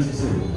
자,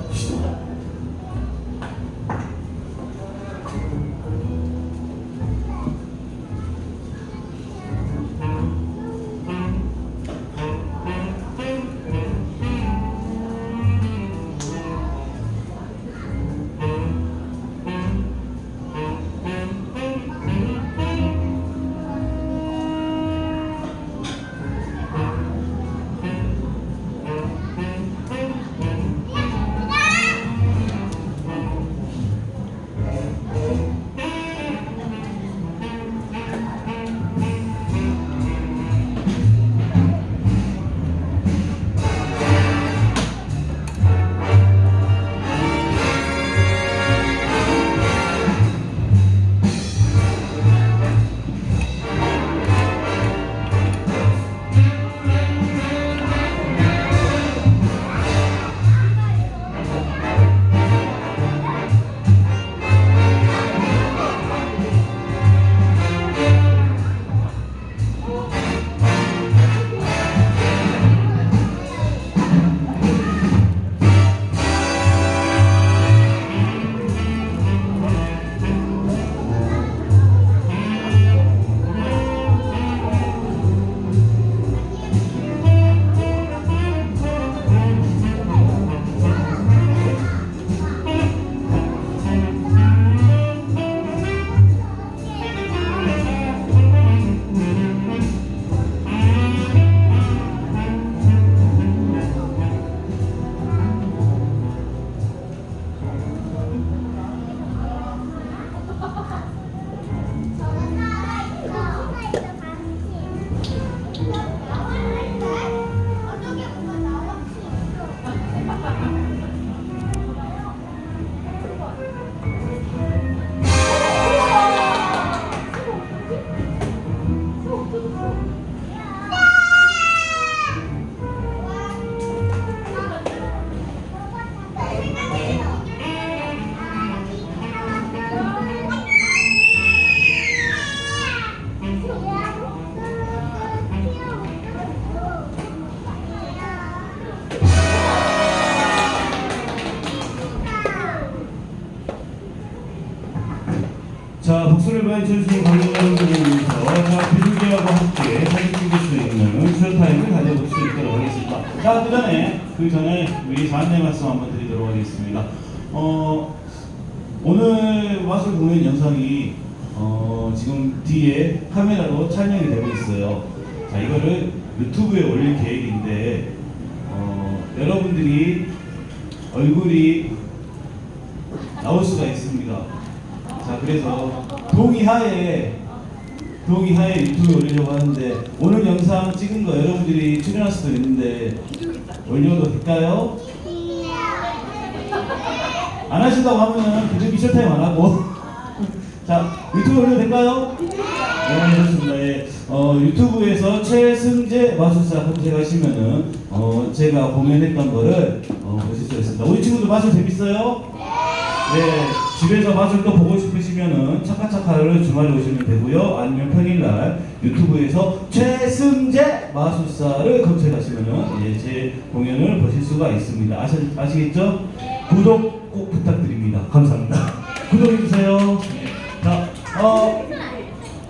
많이 쳐주신 관객 여러분들께서 자, 비둘기하고 함께 사진 찍을 수 있는 쇼타임을 가져볼 수 있도록 하겠습니다. 자, 그 전에, 그 전에 우리 안내 말씀 한번 드리도록 하겠습니다. 어, 오늘 마술 공연 영상이 어, 지금 뒤에 카메라로 촬영이 되고 있어요. 자, 이거를 유튜브에 올릴 계획인데, 어, 여러분들이 얼굴이 나올 수가 있습니다. 자 그래서 동의하에 동의하에 유튜브에 올리려고 하는데 오늘 영상 찍은 거 여러분들이 출연할 수도 있는데 올려도 될까요? 안 하신다고 하면은 비둘기 쇼타임 안 하고 자 유튜브 올려도 될까요? 네 좋습니다 예. 어, 유튜브에서 최승재 마술사 검색하시면은 어, 제가 공연했던 거를 어, 보실 수 있습니다 우리 친구들 마술 재밌어요? 네, 집에서 마술 또 보고 싶으시면은 차카차카를 주말에 오시면 되고요. 아니면 평일날 유튜브에서 최승재 마술사를 검색하시면은 예, 제 공연을 보실 수가 있습니다. 아시, 아시겠죠? 구독 꼭 부탁드립니다. 감사합니다. 구독해주세요. 네. 자, 어,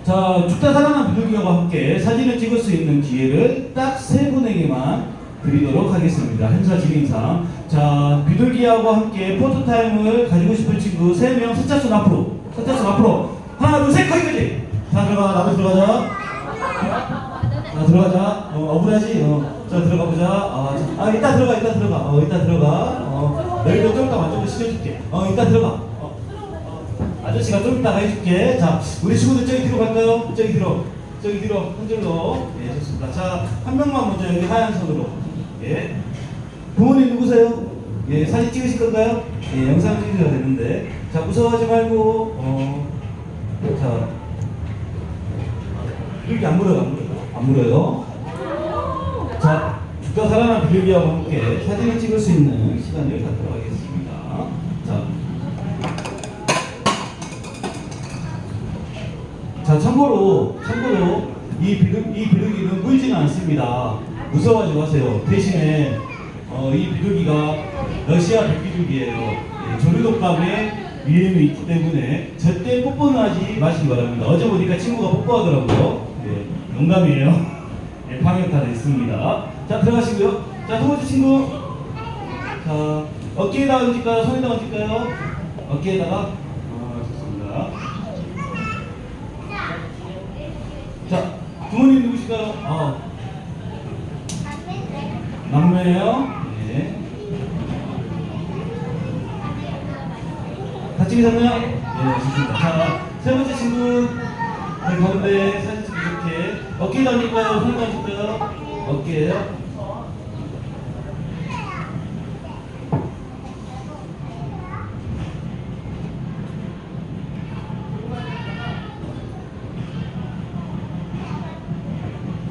자, 죽다 살아난 비둘기와 함께 사진을 찍을 수 있는 기회를 딱 세 분에게만 드리도록 하겠습니다. 행사 진행상. 자, 비둘기하고 함께 포토타임을 가지고 싶은 친구 3명 세차순 앞으로. 세차순 앞으로. 하나, 둘, 셋, 거기까지. 자, 들어가. 나도 들어가자. 자, 들어가자. 어, 억울하지? 어. 자, 들어가 보자. 아, 자, 아, 이따 들어가, 이따 들어가. 어, 이따 들어가. 어, 너희도 좀 이따 만족을 시켜줄게. 어, 이따 들어가. 어. 아저씨가 좀 이따가 해줄게. 자, 우리 친구들 저기 뒤로 갈까요? 저기 뒤로. 저기 뒤로. 한 줄로. 예, 좋습니다. 자, 한 명만 먼저 여기 하얀 선으로. 예. 부모님 누구세요? 예, 사진 찍으실 건가요? 예, 영상 찍으셔야 되는데. 자, 무서워하지 말고, 어, 자. 이렇게 안 물어요, 안 물어요. 안 물어요. 자, 주가 살아난 비둘기하고 함께 사진을 찍을 수 있는 시간을 갖도록 하겠습니다. 자. 자, 참고로, 참고로, 이 비둘기는 물지는 않습니다. 무서워하지 마세요. 대신에 어, 이 비둘기가 러시아 백비둘기예요. 예, 조류독감에 위험이 있기 때문에 절대 뽀뽀는 하지 마시기 바랍니다. 어제 보니까 친구가 뽀뽀하더라고요. 예, 농담이에요. 예, 방역 다 됐습니다. 자, 들어가시고요. 자, 두 번째 친구. 자, 어깨에다가 얹을까요? 손에다가 얹을까요? 어깨에다가. 아, 좋습니다. 자, 부모님 누구실까요? 아, 남매예요? 계셨나요? 네, 좋습니다. 자, 세 번째 친구. 네, 가운데 사진 찍고 이렇게. 어깨에다 얹을까요? 손에다 얹을까요? 어깨에요?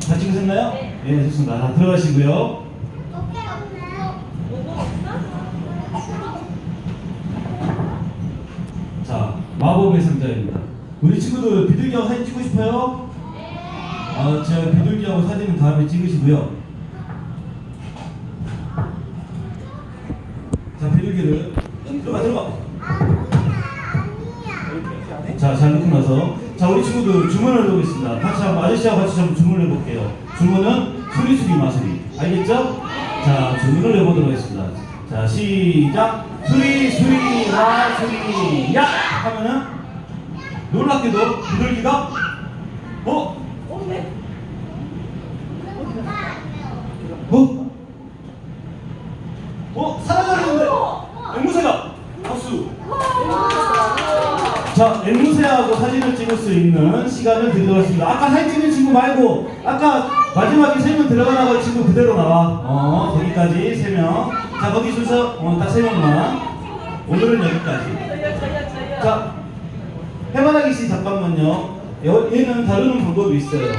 다 찍으셨나요? 네, 좋습니다. 자, 들어가시고요. 자, 마법의 상자입니다. 우리 친구들 비둘기하고 싶어요? 아, 제가 비둘기하고 사진은 다음에 찍으시고요. 자, 비둘기를 들어가 들어가. 자, 잘 놓고 나서 자, 우리 친구들 주문을 해보겠습니다. 같이 한번 아저씨하고 같이 한번 주문을 해볼게요. 주문은 수리수리 마수리. 알겠죠? 자, 주문을 해보도록 하겠습니다. 자, 시작. 수리 수리 마수리 야 하면은 놀랍게도 비둘기가 어? 어? 어? 사라졌는데 앵무새가 박수 자, 앵무새하고 사진을 찍을 수 있는 시간을 드리도록 하겠습니다. 아까 사진 찍는 친구 말고, 아까 마지막에 세 명 들어가다가 친구 그대로 나와. 어, 거기까지 세 명. 자, 거기 순서, 어, 딱세 명만. 오늘은 여기까지. 자, 해바라기 씨 잠깐만요. 여- 얘는 다루는 방법이 있어요.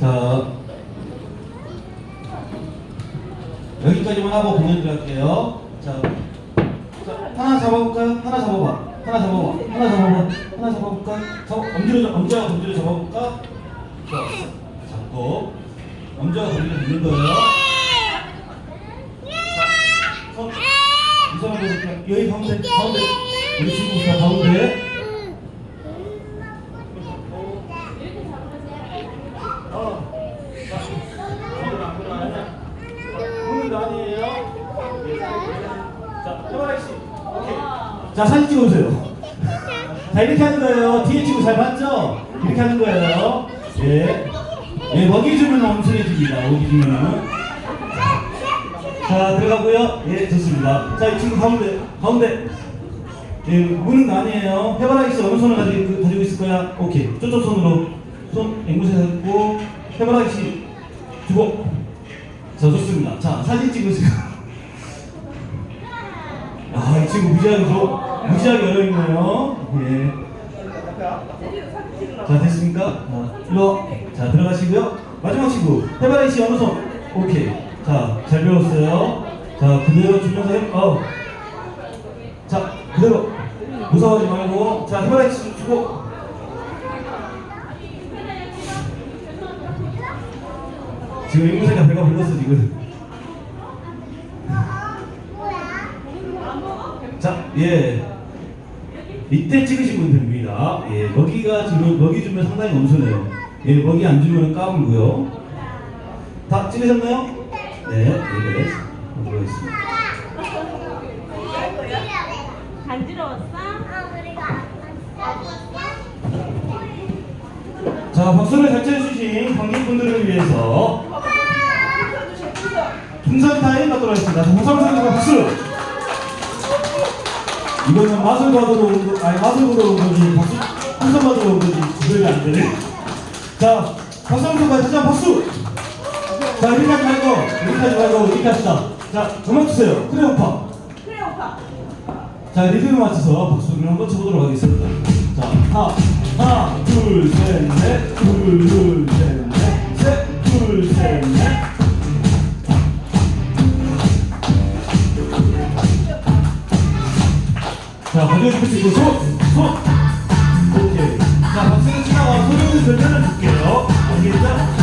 자, 여기까지만 하고 공연 들어갈게요. 자, 자, 하나 잡아볼까요? 하나 잡아봐. 하나 잡아봐. 하나 잡아봐. 하나 잡아볼까? 잡아, 엄지로, 잡- 엄지와 검지로 잡아볼까? 자, 잡고. 엄지와 검지로 잡는 거예요. 자, 손. 이 사람 보실게요. 여기 가운데, 가운데. 우리 친구부터 가운데. 자, 해바라기 씨. 오케이. 자, 사진 찍어주세요. 자, 이렇게 하는 거예요. 뒤에 친구 잘 봤죠? 이렇게 하는 거예요. 예. 예, 먹이 주면 엄청해집니다. 먹이 주면은. 자, 들어가고요. 예, 좋습니다. 자, 이 친구 가운데, 가운데. 예, 문은 아니에요. 해바라기 씨 어느 손을 가지고, 가지고 있을 거야? 오케이. 저쪽 손으로. 손 앵무새 잡고, 해바라기 씨 주고. 자, 좋습니다. 자, 사진 찍으세요. 아, 이 친구 무지하게 저, 무지하게 열어있네요. 예. 자, 됐습니까? 자, 일로 와. 자, 들어가시고요. 마지막 친구. 해바라기 씨 어느 손? 오케이. 자, 잘 배웠어요. 자, 그대로 주면서 해, 어. 자, 그대로. 무서워하지 말고. 자, 씨 주고. 지금 앵무새가 배가 불렀어, 지금. 자, 예. 이때 찍으시면 됩니다. 예, 먹이가 지금 먹이 주면 상당히 엄선해요. 예, 먹이 안 주면 까불고요. 다 찍으셨나요? 네, 네, 네. 들어있습니다. 간지러웠어? 자, 박수를 잘 쳐주신 관객분들을 위해서 풍선 타임 갖도록 하겠습니다. 자, 박수를 박수! 이거는 맛을 받으러 온 거, 아니, 맛을 보러 온 거지, 박수, 풍선 받으러 온 거지, 구별이 안 되네. 자, 박수 한번 쳐봐요. 다시 한번 박수! 자, 하지 말고, 하지 말고, 이렇게 합시다. 자, 음악 주세요. 크레오파. 오빠 자, 리듬에 맞춰서 박수를 한번 쳐보도록 하겠습니다. 자, 하나, 둘, 셋, 넷, 둘, 둘, 셋, 넷, 셋, 둘, 셋, 넷. 자, 가져오시고 손, 손, 손. 오케이. 자, 박수를 치다가 소리를 들려는 줄게요. 알겠죠?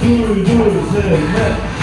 둘, 셋, 넷.